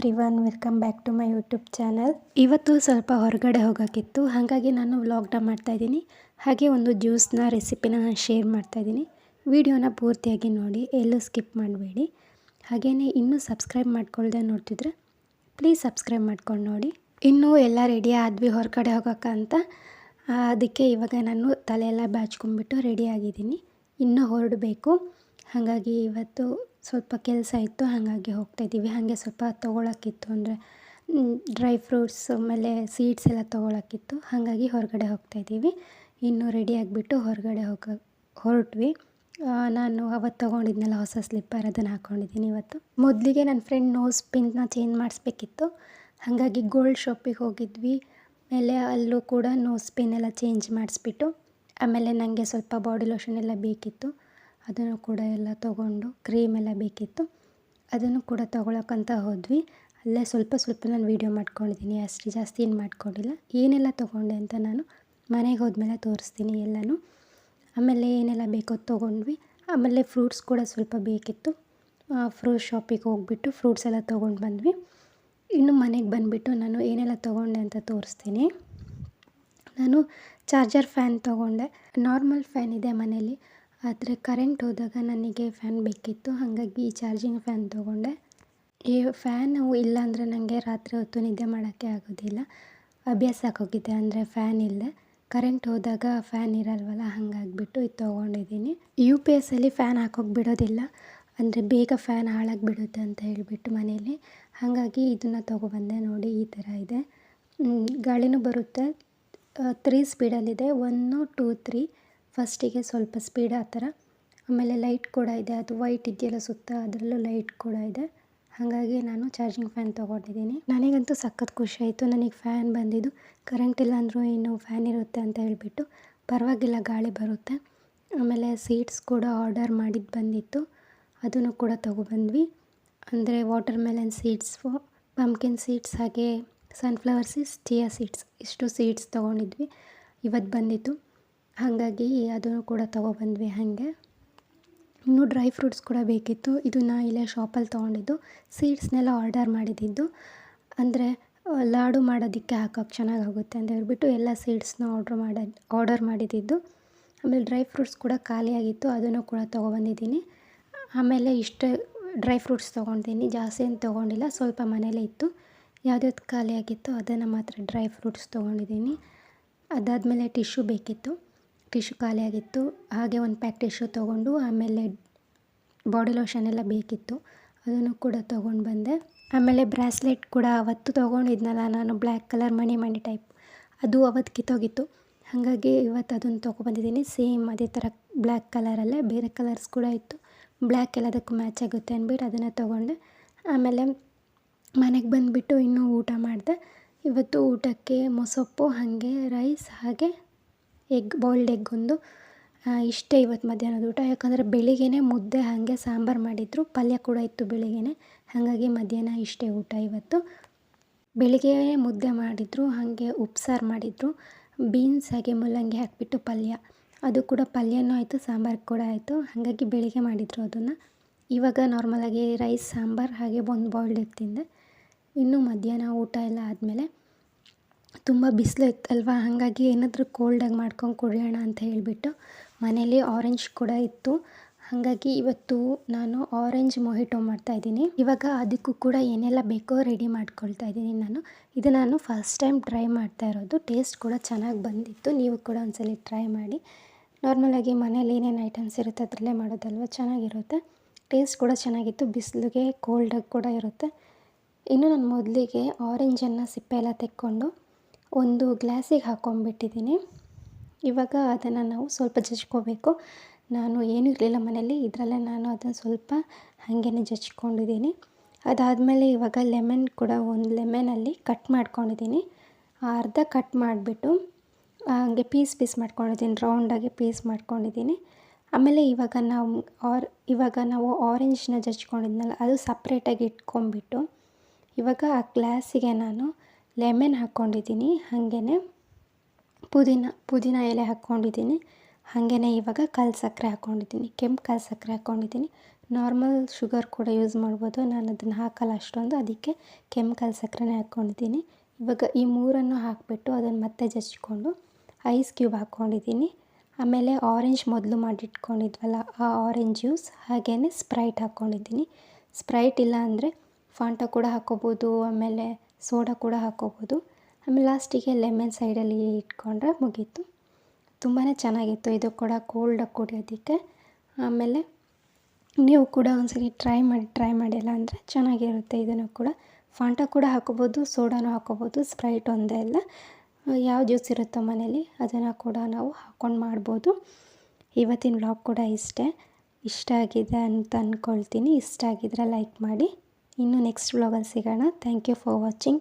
Everyone welcome back to my YouTube channel ಇವತ್ತು ಸ್ವಲ್ಪ ಹೊರಗಡೆ ಹೋಗೋಕ್ಕಿತ್ತು ಹಾಗಾಗಿ ನಾನು ವ್ಲಾಗ್ನ ಮಾಡ್ತಾಯಿದ್ದೀನಿ ಹಾಗೆ ಒಂದು ಜ್ಯೂಸ್ನ ರೆಸಿಪಿನ ನಾನು ಶೇರ್ ಮಾಡ್ತಾಯಿದ್ದೀನಿ ವಿಡಿಯೋನ ಪೂರ್ತಿಯಾಗಿ ನೋಡಿ, ಎಲ್ಲೂ ಸ್ಕಿಪ್ ಮಾಡಬೇಡಿ. ಹಾಗೆಯೇ ಇನ್ನೂ ಸಬ್ಸ್ಕ್ರೈಬ್ ಮಾಡ್ಕೊಳ್ದೆ ನೋಡ್ತಿದ್ರೆ ಪ್ಲೀಸ್ ಸಬ್ಸ್ಕ್ರೈಬ್ ಮಾಡ್ಕೊಂಡು ನೋಡಿ. ಇನ್ನೂ ಎಲ್ಲ ರೆಡಿ ಆದ್ವಿ ಹೊರಗಡೆ ಹೋಗೋಕ್ಕಂತ ಅದಕ್ಕೆ ಇವಾಗ ನಾನು ತಲೆಯೆಲ್ಲ ಬಾಚ್ಕೊಂಡ್ಬಿಟ್ಟು ರೆಡಿ ಆಗಿದ್ದೀನಿ. ಇನ್ನೂ ಹೊರಡಬೇಕು. ಹಾಗಾಗಿ ಇವತ್ತು ಸ್ವಲ್ಪ ಕೆಲಸ ಇತ್ತು, ಹಾಗಾಗಿ ಹೋಗ್ತಾಯಿದ್ದೀವಿ ಹಾಗೆ ಸ್ವಲ್ಪ ತೊಗೊಳಕ್ಕಿತ್ತು ಅಂದರೆ ಡ್ರೈ ಫ್ರೂಟ್ಸ್ ಆಮೇಲೆ ಸೀಡ್ಸ್ ಎಲ್ಲ ತೊಗೊಳಕ್ಕಿತ್ತು. ಹಾಗಾಗಿ ಹೊರಗಡೆ ಹೋಗ್ತಾಯಿದ್ದೀವಿ ಇನ್ನೂ ರೆಡಿ ಆಗಿಬಿಟ್ಟು ಹೊರಗಡೆ ಹೋಗ, ಹೊರಟ್ವಿ. ನಾನು ಅವತ್ತು ತೊಗೊಂಡಿದ್ನಲ್ಲ ಹೊಸ ಸ್ಲಿಪ್ಪರ್ ಅದನ್ನು ಹಾಕ್ಕೊಂಡಿದ್ದೀನಿ ಇವತ್ತು. ಮೊದಲಿಗೆ ನನ್ನ ಫ್ರೆಂಡ್ ನೋಸ್ ಪಿನ್ನ ಚೇಂಜ್ ಮಾಡಿಸ್ಬೇಕಿತ್ತು. ಹಾಗಾಗಿ ಗೋಲ್ಡ್ ಶಾಪಿಗೆ ಹೋಗಿದ್ವಿ. ಆಮೇಲೆ ಅಲ್ಲೂ ಕೂಡ ನೋಸ್ ಪಿನ್ ಎಲ್ಲ ಚೇಂಜ್ ಮಾಡಿಸ್ಬಿಟ್ಟು, ಆಮೇಲೆ ನನಗೆ ಸ್ವಲ್ಪ ಬಾಡಿ ಲೋಷನ್ ಎಲ್ಲ ಬೇಕಿತ್ತು. ಅದನ್ನು ಕೂಡ ಎಲ್ಲ ತೊಗೊಂಡು ಕ್ರೀಮ್ ಎಲ್ಲ ಬೇಕಿತ್ತು. ಅದನ್ನು ಕೂಡ ತೊಗೊಳಕ್ಕಂತ ಹೋದ್ವಿ. ಅಲ್ಲೇ ಸ್ವಲ್ಪ ಸ್ವಲ್ಪ ನಾನು ವೀಡಿಯೋ ಮಾಡ್ಕೊಂಡಿದ್ದೀನಿ. ಅಷ್ಟು ಜಾಸ್ತಿ ಏನು ಮಾಡ್ಕೊಂಡಿಲ್ಲ. ಏನೆಲ್ಲ ತೊಗೊಂಡೆ ಅಂತ ನಾನು ಮನೆಗೆ ಹೋದ್ಮೇಲೆ ತೋರಿಸ್ತೀನಿ ಎಲ್ಲನೂ. ಆಮೇಲೆ ಏನೆಲ್ಲ ಬೇಕೋ ತೊಗೊಂಡ್ವಿ. ಆಮೇಲೆ ಫ್ರೂಟ್ಸ್ ಕೂಡ ಸ್ವಲ್ಪ ಬೇಕಿತ್ತು. ಫ್ರೂಟ್ ಶಾಪಿಗೆ ಹೋಗ್ಬಿಟ್ಟು ಫ್ರೂಟ್ಸ್ ಎಲ್ಲ ತೊಗೊಂಡು ಬಂದ್ವಿ. ಇನ್ನು ಮನೆಗೆ ಬಂದುಬಿಟ್ಟು ನಾನು ಏನೆಲ್ಲ ತೊಗೊಂಡೆ ಅಂತ ತೋರಿಸ್ತೀನಿ. ನಾನು ಚಾರ್ಜರ್ ಫ್ಯಾನ್ ತೊಗೊಂಡೆ. ನಾರ್ಮಲ್ ಫ್ಯಾನ್ ಇದೆ ಮನೇಲಿ. ಆದರೆ ಕರೆಂಟ್ ಹೋದಾಗ ನನಗೆ ಫ್ಯಾನ್ ಬೇಕಿತ್ತು. ಹಾಗಾಗಿ ಈ ಚಾರ್ಜಿಂಗ್ ಫ್ಯಾನ್ ತೊಗೊಂಡೆ. ಈ ಫ್ಯಾನು ಇಲ್ಲ ಅಂದರೆ ನನಗೆ ರಾತ್ರಿ ಹೊತ್ತು ನಿದ್ದೆ ಮಾಡೋಕ್ಕೆ ಆಗೋದಿಲ್ಲ. ಅಭ್ಯಾಸ ಆಗೋಗಿದೆ ಅಂದರೆ ಫ್ಯಾನ್ ಇಲ್ಲದೆ ಕರೆಂಟ್ ಹೋದಾಗ ಫ್ಯಾನ್ ಇರಲ್ವಲ್ಲ, ಹಾಗಾಗ್ಬಿಟ್ಟು ಇದು ತೊಗೊಂಡಿದ್ದೀನಿ. ಯು ಪಿ ಎಸ್ಸಲ್ಲಿ ಫ್ಯಾನ್ ಹಾಕೋಕೆ ಬಿಡೋದಿಲ್ಲ. ಅಂದರೆ ಬೇಗ ಫ್ಯಾನ್ ಹಾಳಾಗಿ ಬಿಡುತ್ತೆ ಅಂತ ಹೇಳಿಬಿಟ್ಟು ಮನೇಲಿ. ಹಾಗಾಗಿ ಇದನ್ನು ತೊಗೊಬಂದೆ ನೋಡಿ ಈ ಥರ ಇದೆ. ಗಾಳಿನೂ ಬರುತ್ತೆ. ತ್ರೀ ಸ್ಪೀಡಲ್ಲಿದೆ ಒನ್ನು ಟೂ ತ್ರೀ ಫಸ್ಟಿಗೆ ಸ್ವಲ್ಪ ಸ್ಪೀಡ್ ಆ ಥರ. ಆಮೇಲೆ ಲೈಟ್ ಕೂಡ ಇದೆ, ಅದು ವೈಟ್ ಇದೆಯಲ್ಲ ಸುತ್ತ, ಅದರಲ್ಲೂ ಲೈಟ್ ಕೂಡ ಇದೆ. ಹಾಗಾಗಿ ನಾನು ಚಾರ್ಜಿಂಗ್ ಫ್ಯಾನ್ ತೊಗೊಂಡಿದ್ದೀನಿ. ನನಗಂತೂ ಸಖತ್ ಖುಷಿ ಆಯಿತು ನನಗೆ ಫ್ಯಾನ್ ಬಂದಿದ್ದು. ಕರೆಂಟ್ ಇಲ್ಲ ಅಂದರೂ ಇನ್ನು ಫ್ಯಾನ್ ಇರುತ್ತೆ ಅಂತ ಹೇಳಿಬಿಟ್ಟು. ಪರವಾಗಿಲ್ಲ, ಗಾಳಿ ಬರುತ್ತೆ. ಆಮೇಲೆ ಸೀಡ್ಸ್ ಕೂಡ ಆರ್ಡರ್ ಮಾಡಿದ್ದು ಬಂದಿತ್ತು. ಅದನ್ನು ಕೂಡ ತೊಗೊಬಂದ್ವಿ. ಅಂದರೆ watermelon seeds pumpkin seeds ಹಾಗೆ ಸನ್ಫ್ಲವರ್ ಸೀಡ್ಸ್ ಚಿಯಾ ಸೀಡ್ಸ್ ಇಷ್ಟು ಸೀಡ್ಸ್ ತೊಗೊಂಡಿದ್ವಿ. ಇವತ್ತು ಬಂದಿತ್ತು. ಹಾಗಾಗಿ ಅದನ್ನು ಕೂಡ ತೊಗೊಬಂದ್ವಿ ಹಾಗೆ. ಇನ್ನು ಡ್ರೈ ಫ್ರೂಟ್ಸ್ ಕೂಡ ಬೇಕಿತ್ತು. ಇದನ್ನು ಇಲ್ಲೇ ಶಾಪಲ್ಲಿ ತೊಗೊಂಡಿದ್ದು. ಸೀಡ್ಸ್ನೆಲ್ಲ ಆರ್ಡರ್ ಮಾಡಿದ್ದಿದ್ದು ಅಂದರೆ ಲಾಡು ಮಾಡೋದಕ್ಕೆ ಹಾಕೋಕ್ಕೆ ಚೆನ್ನಾಗಾಗುತ್ತೆ ಅಂತ ಹೇಳ್ಬಿಟ್ಟು ಎಲ್ಲ ಸೀಡ್ಸ್ನ ಆರ್ಡ್ರ್ ಮಾಡಿ, ಆರ್ಡರ್ ಮಾಡಿದ್ದಿದ್ದು ಆಮೇಲೆ ಡ್ರೈ ಫ್ರೂಟ್ಸ್ ಕೂಡ ಖಾಲಿಯಾಗಿತ್ತು. ಅದನ್ನು ಕೂಡ ತೊಗೊಬಂದಿದ್ದೀನಿ ಆಮೇಲೆ ಇಷ್ಟೇ ಡ್ರೈ ಫ್ರೂಟ್ಸ್ ತೊಗೊಂಡಿದ್ದೀನಿ. ಜಾಸ್ತಿ ಏನು ತೊಗೊಂಡಿಲ್ಲ. ಸ್ವಲ್ಪ ಮನೇಲೇ ಇತ್ತು. ಯಾವುದ್ಯಾವ್ದು ಖಾಲಿಯಾಗಿತ್ತು ಅದನ್ನು ಮಾತ್ರ ಡ್ರೈ ಫ್ರೂಟ್ಸ್ ತೊಗೊಂಡಿದ್ದೀನಿ. ಅದಾದಮೇಲೆ ಟಿಶ್ಯೂ ಬೇಕಿತ್ತು. ಟಿಶ್ಯೂ ಖಾಲಿಯಾಗಿತ್ತು ಹಾಗೆ ಒಂದು ಪ್ಯಾಕ್ ಟಿಶ್ಯೂ ತೊಗೊಂಡು ಆಮೇಲೆ ಬಾಡಿ ಲೋಷನ್ ಎಲ್ಲ ಬೇಕಿತ್ತು. ಅದನ್ನು ಕೂಡ ತೊಗೊಂಡು ಬಂದೆ. ಆಮೇಲೆ ಬ್ರಾಸ್ಲೆಟ್ ಕೂಡ ಅವತ್ತು ತೊಗೊಂಡಿದ್ನಲ್ಲ ನಾನು, ಬ್ಲ್ಯಾಕ್ ಕಲರ್ ಮಣಿ ಮಣಿ ಟೈಪ್. ಅದು ಅವತ್ತು ಕಿತ್ತೋಗಿತ್ತು. ಹಾಗಾಗಿ ಇವತ್ತು ಅದನ್ನು ತೊಗೊಬಂದಿದ್ದೀನಿ ಸೇಮ್ ಅದೇ ಥರ ಬ್ಲ್ಯಾಕ್ ಕಲರಲ್ಲೇ ಬೇರೆ ಕಲರ್ಸ್ ಕೂಡ ಇತ್ತು. ಬ್ಲ್ಯಾಕ್ ಎಲ್ಲದಕ್ಕೂ ಮ್ಯಾಚ್ ಆಗುತ್ತೆ ಅಂದ್ಬಿಟ್ಟು ಅದನ್ನು ತೊಗೊಂಡೆ. ಆಮೇಲೆ ಮನೆಗೆ ಬಂದುಬಿಟ್ಟು ಇನ್ನೂ ಊಟ ಮಾಡಿದೆ. ಇವತ್ತು ಊಟಕ್ಕೆ ಮೊಸೊಪ್ಪು, ಹಾಗೆ ರೈಸ್, ಹಾಗೆ ಎಗ್ ಬಾಯ್ಲ್ಡ್ ಎಗ್ ಒಂದು. ಇಷ್ಟೇ ಇವತ್ತು ಮಧ್ಯಾಹ್ನದ ಊಟ. ಯಾಕಂದರೆ ಬೆಳಿಗ್ಗೆನೇ ಮುದ್ದೆ, ಹಾಗೆ ಸಾಂಬಾರು ಮಾಡಿದ್ರು. ಪಲ್ಯ ಕೂಡ ಇತ್ತು ಬೆಳಿಗ್ಗೆನೇ. ಹಾಗಾಗಿ ಮಧ್ಯಾಹ್ನ ಇಷ್ಟೇ ಊಟ ಇವತ್ತು. ಬೆಳಿಗ್ಗೆ ಮುದ್ದೆ ಮಾಡಿದರು, ಹಾಗೆ ಉಪ್ಸಾರು ಮಾಡಿದರು. ಬೀನ್ಸ್ ಹಾಗೆ ಮೂಲಂಗಿ ಹಾಕಿಬಿಟ್ಟು ಪಲ್ಯ. ಅದು ಕೂಡ ಪಲ್ಯನೂ ಆಯಿತು, ಸಾಂಬಾರು ಕೂಡ ಆಯಿತು. ಹಾಗಾಗಿ ಬೆಳಿಗ್ಗೆ ಮಾಡಿದರು ಅದನ್ನು. ಇವಾಗ ನಾರ್ಮಲಾಗಿ ರೈಸ್ ಸಾಂಬಾರು ಹಾಗೆ ಒಂದು ಬಾಯ್ಲ್ಡ್ ಎಗ್ ತಿಂದೆ. ಇನ್ನು ಮಧ್ಯಾಹ್ನ ಊಟ ಎಲ್ಲ ಆದಮೇಲೆ ತುಂಬ ಬಿಸಿಲು ಇತ್ತಲ್ವ ಹಾಗಾಗಿ ಏನಾದರೂ ಕೋಲ್ಡಾಗಿ ಮಾಡ್ಕೊಂಡು ಕುಡಿಯೋಣ ಅಂತ ಹೇಳಿಬಿಟ್ಟು ಮನೇಲಿ ಆರೆಂಜ್ ಕೂಡ ಇತ್ತು. ಹಾಗಾಗಿ ಇವತ್ತು ನಾನು ಆರೆಂಜ್ ಮಾಡ್ತಾ ಮಾಡ್ತಾಯಿದ್ದೀನಿ ಇವಾಗ ಅದಕ್ಕೂ ಕೂಡ ಏನೆಲ್ಲ ಬೇಕೋ ರೆಡಿ ಮಾಡ್ಕೊಳ್ತಾ ಇದ್ದೀನಿ ನಾನು. ಇದು ನಾನು ಫಸ್ಟ್ ಟೈಮ್ ಟ್ರೈ ಮಾಡ್ತಾ ಇರೋದು. ಟೇಸ್ಟ್ ಕೂಡ ಚೆನ್ನಾಗಿ ಬಂದಿತ್ತು. ನೀವು ಕೂಡ ಒಂದ್ಸಲಿ ಟ್ರೈ ಮಾಡಿ. ನಾರ್ಮಲಾಗಿ ಮನೇಲಿ ಏನೇನು ಐಟಮ್ಸ್ ಇರುತ್ತೆ ಅದರಲ್ಲೇ ಮಾಡೋದಲ್ವ? ಚೆನ್ನಾಗಿರುತ್ತೆ. ಟೇಸ್ಟ್ ಕೂಡ ಚೆನ್ನಾಗಿತ್ತು. ಬಿಸಿಲಿಗೆ ಕೋಲ್ಡಾಗಿ ಕೂಡ ಇರುತ್ತೆ. ಇನ್ನು ನಾನು ಮೊದಲಿಗೆ ಆರೆಂಜನ್ನು ಸಿಪ್ಪೆ ಎಲ್ಲ ತೆಕ್ಕೊಂಡು ಒಂದು ಗ್ಲಾಸಿಗೆ ಹಾಕ್ಕೊಂಡ್ಬಿಟ್ಟಿದ್ದೀನಿ ಇವಾಗ ಅದನ್ನು ನಾವು ಸ್ವಲ್ಪ ಜಜ್ಕೋಬೇಕು. ನಾನು ಏನೂ ಇರಲಿಲ್ಲ ಮನೇಲಿ ಇದರಲ್ಲೇ ನಾನು ಅದನ್ನು ಸ್ವಲ್ಪ ಹಾಗೇನೆ ಜಜ್ಕೊಂಡಿದ್ದೀನಿ. ಅದಾದಮೇಲೆ ಇವಾಗ ಲೆಮನ್ ಕೂಡ ಒಂದು ಲೆಮನಲ್ಲಿ ಕಟ್ ಮಾಡ್ಕೊಂಡಿದ್ದೀನಿ. ಅರ್ಧ ಕಟ್ ಮಾಡಿಬಿಟ್ಟು ಹಾಗೆ ಪೀಸ್ ಪೀಸ್ ಮಾಡ್ಕೊಂಡಿದ್ದೀನಿ ರೌಂಡಾಗಿ ಪೀಸ್ ಮಾಡ್ಕೊಂಡಿದ್ದೀನಿ. ಆಮೇಲೆ ಇವಾಗ ನಾವು ಆರ್, ಇವಾಗ ನಾವು ಆರೆಂಜ್ನ ಜಜ್ಕೊಂಡಿದ್ನಲ್ಲ, ಅದು ಸಪ್ರೇಟಾಗಿ ಇಟ್ಕೊಂಡ್ಬಿಟ್ಟು ಇವಾಗ ಆ ಗ್ಲಾಸಿಗೆ ನಾನು ಲೆಮನ್ ಹಾಕ್ಕೊಂಡಿದ್ದೀನಿ ಹಾಗೆಯೇ ಪುದೀನ ಪುದೀನ ಎಲೆ ಹಾಕ್ಕೊಂಡಿದ್ದೀನಿ ಹಾಗೆಯೇ ಇವಾಗ ಕಲ್ಲು ಸಕ್ಕರೆ ಹಾಕ್ಕೊಂಡಿದ್ದೀನಿ, ಕೆಂಪು ಕಲ್ಲು ಸಕ್ಕರೆ ಹಾಕ್ಕೊಂಡಿದ್ದೀನಿ. ನಾರ್ಮಲ್ ಶುಗರ್ ಕೂಡ ಯೂಸ್ ಮಾಡ್ಬೋದು, ನಾನು ಅದನ್ನು ಹಾಕಲ್ಲ ಅಷ್ಟೊಂದು, ಅದಕ್ಕೆ ಕೆಂಪು ಕಲ್ಲು ಸಕ್ಕರೆನೇ ಹಾಕ್ಕೊಂಡಿದ್ದೀನಿ. ಇವಾಗ ಈ ಮೂರನ್ನು ಹಾಕಿಬಿಟ್ಟು ಅದನ್ನು ಮತ್ತೆ ಜಚ್ಚಿಕೊಂಡು ಐಸ್ ಕ್ಯೂಬ್ ಹಾಕ್ಕೊಂಡಿದ್ದೀನಿ. ಆಮೇಲೆ ಆರೆಂಜ್ ಮೊದಲು ಮಾಡಿಟ್ಕೊಂಡಿದ್ವಲ್ಲ, ಆ ಆರೆಂಜ್ ಜ್ಯೂಸ್ ಹಾಗೆಯೇ ಸ್ಪ್ರೈಟ್ ಹಾಕ್ಕೊಂಡಿದ್ದೀನಿ. ಸ್ಪ್ರೈಟ್ ಇಲ್ಲ ಅಂದರೆ ಫಾಂಟ ಕೂಡ ಹಾಕ್ಕೋಬೋದು ಆಮೇಲೆ ಸೋಡಾ ಕೂಡ ಹಾಕ್ಕೋಬೋದು ಆಮೇಲೆ ಲಾಸ್ಟಿಗೆ ಲೆಮನ್ ಸೈಡಲ್ಲಿ ಇಟ್ಕೊಂಡ್ರೆ ಮುಗೀತು. ತುಂಬಾ ಚೆನ್ನಾಗಿತ್ತು. ಇದು ಕೂಡ ಕೋಲ್ಡಾಗಿ ಕುಡಿಯೋದಕ್ಕೆ ಆಮೇಲೆ ನೀವು ಕೂಡ ಒಂದ್ಸರಿ ಟ್ರೈ ಮಾಡಿ ಟ್ರೈ ಮಾಡಿಲ್ಲ ಅಂದರೆ ಚೆನ್ನಾಗಿರುತ್ತೆ ಇದನ್ನು ಕೂಡ. ಫಾಂಟ ಕೂಡ ಹಾಕ್ಕೋಬೋದು ಸೋಡಾನು ಹಾಕ್ಕೋಬೋದು ಸ್ಪ್ರೈಟ್ ಒಂದೇ ಅಲ್ಲ. ಯಾವ ಜ್ಯೂಸ್ ಇರುತ್ತೋ ಮನೇಲಿ ಅದನ್ನು ಕೂಡ ನಾವು ಹಾಕ್ಕೊಂಡು ಮಾಡ್ಬೋದು. ಇವತ್ತಿನ ವ್ಲಾಗ್ ಕೂಡ ಇಷ್ಟೇ. ಇಷ್ಟ ಆಗಿದೆ ಅಂತ ಅಂದ್ಕೊಳ್ತೀನಿ ಇಷ್ಟ ಆಗಿದ್ರೆ ಲೈಕ್ ಮಾಡಿ. ಇನ್ನು ನೆಕ್ಸ್ಟ್ ವ್ಲಾಗಲ್ಲಿ ಸಿಗೋಣ. Thank you for watching